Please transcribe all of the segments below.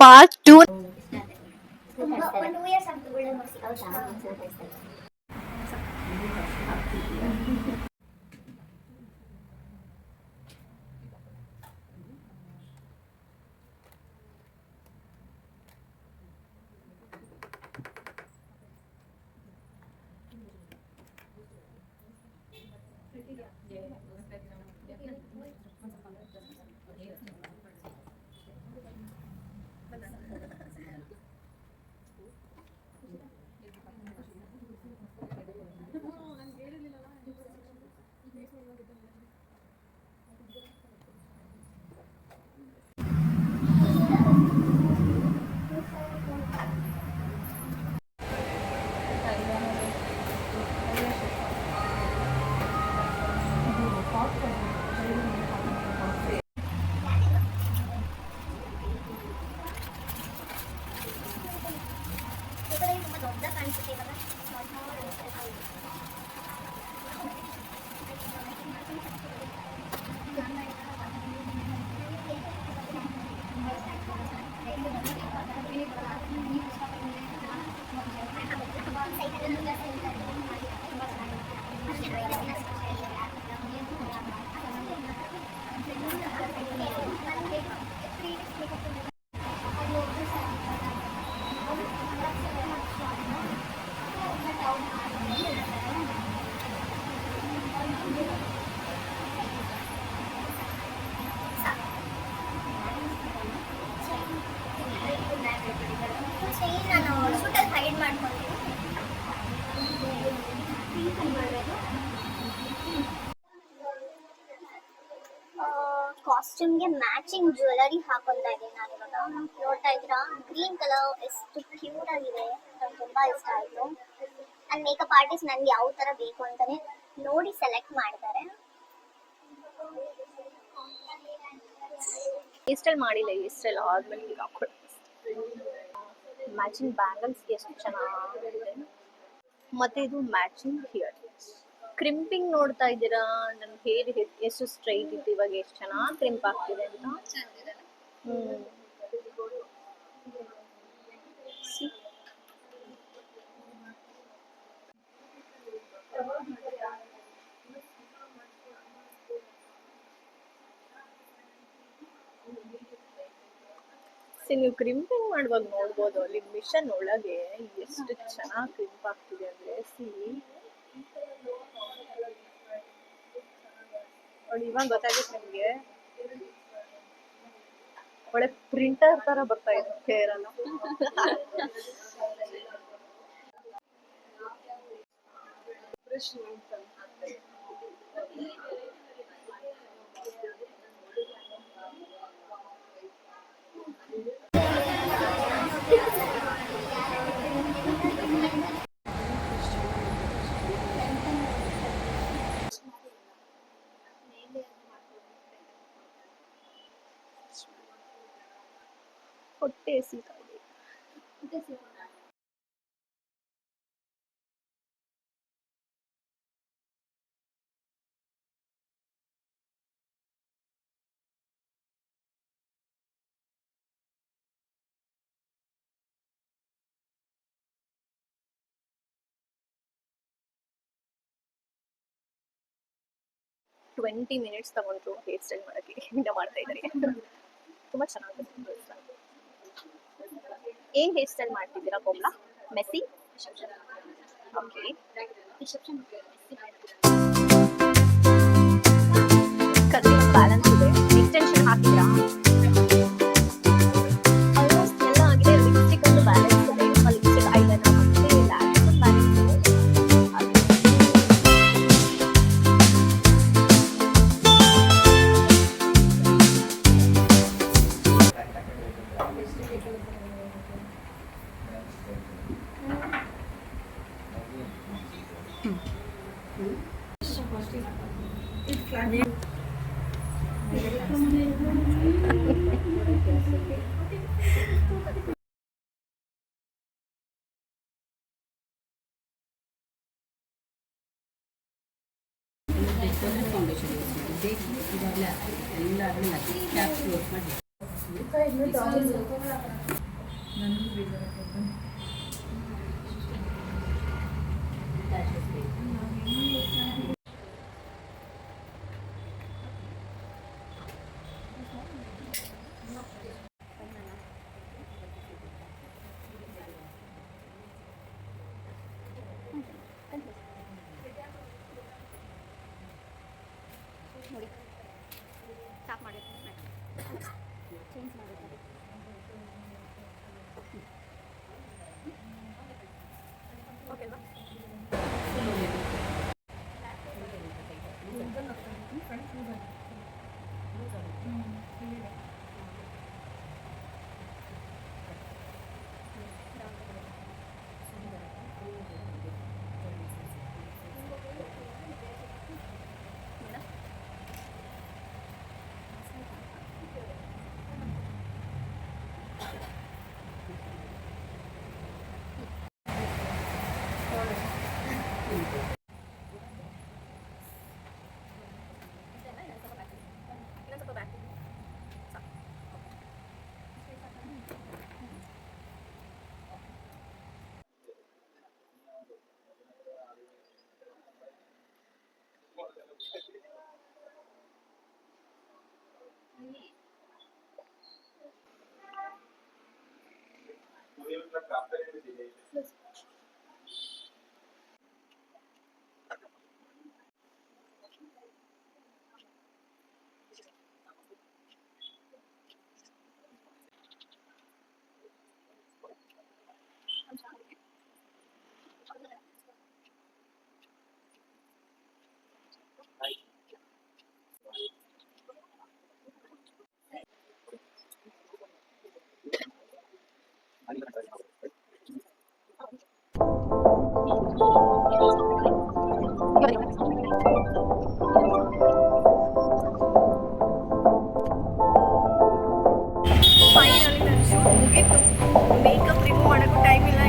Part two ಕಾಸ್ಟ್ಯೂಮ್ಗೆ matching jewellery ಹಾಕೊಂತ ಇದ್ದೀನಿ ನಾನು ಇವಾಗ ನೋಡ್ತಾ ಇದ್ದೀರಾ? ಗ್ರೀನ್ ಕಲರ್ ಎಷ್ಟು ಕ್ಯೂಟ್ ಆಗಿದೆ. ನಂಗೆ ತುಂಬಾ ಇಷ್ಟ ಆಯ್ತು. ಅಂಡ್ ಮೇಕಪ್ ಆರ್ಟಿಸ್ಟ್ ನನ್ಗೆ ಯಾವ ತರ ಬೇಕು ಅಂತಾನೆ ನೋಡಿ ಸೆಲೆಕ್ಟ್ ಮಾಡ್ತಾರೆ ಸ್ಟೈಲ್ ಮಾಡಿಲ್ಲ ಇಷ್ಟೆಲ್ಲ ಆದ್ಮೇಲೆ ಮ್ಯಾಚಿಂಗ್ ಬ್ಯಾಂಗಲ್ಸ್ ಎಷ್ಟು ಚೆನ್ನಾಗಿದೆ. ಮತ್ತೆ ಇದು ಮ್ಯಾಚಿಂಗ್ ಹಿಯರ್ ಕ್ರಿಂಪಿಂಗ್ ನೋಡ್ತಾ ಇದ್ದೀರಾ? ನನ್ನ ಹೇರ್ ಎಷ್ಟು ಸ್ಟ್ರೈಟ್ ಇತ್ತು ಇವಾಗ ಎಷ್ಟು ಚೆನ್ನಾಗಿ ಕ್ರಿಂಪ್ ಆಗ್ತಿದೆ ಅಂತ. ಹ್ಮ್ ನೀವು ಕ್ರಿಂಪಿಂಗ್ ಮಾಡುವಾಗ ನೋಡ್ಬೋದು ಅಲ್ಲಿ ಮಿಷನ್ ಒಳಗೆ ಎಷ್ಟು ಚೆನ್ನಾಗಿ ಕ್ರಿಂಪ್ ಆಗ್ತಿದೆ. ನೋಡಿ ಇವಾಗ ಗೊತ್ತಾಗುತ್ತೆ ನಿಮಗೆ. ಒಳ್ಳೆ ಪ್ರಿಂಟರ್ ತರ ಬರ್ತಾ ಇದೆ ಹೇರ್ ಎಲ್ಲ ಹೊಟ್ಟೆ ಎಸಿತಾ ಇದೆ ಟ್ವೆಂಟಿ ಮಿನಿಟ್ಸ್ ತಗೊಂಡ್ರು ಹೇರ್ ಸ್ಟೈಲ್ ಮಾಡಕ್ಕೆ ಹಿಂದೆ ಮಾಡ್ತಾ ಇದ್ದಾರೆ ತುಂಬಾ ಚೆನ್ನಾಗಿದೆ ತುಂಬಾ ಇಷ್ಟ ಏನ್ ಹೇರ್ ಸ್ಟೈಲ್ ಮಾಡ್ತಿದ್ದೀರಾ ಕೋಮ್ಲಾ ಮೆಸ್ಸಿ ಓಕೆ ಎಲ್ಲರೂ ಕ್ಯಾಪ್ ಯೂಸ್ ಮಾಡಿ 给他。Yes.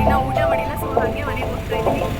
ಇನ್ನೂ ಊಟ ಮಾಡಿಲ್ಲ ಸೊ ಹಾಗೆ ಮನೆಗೆ ಹೋಗ್ತಾ ಇದ್ದೀನಿ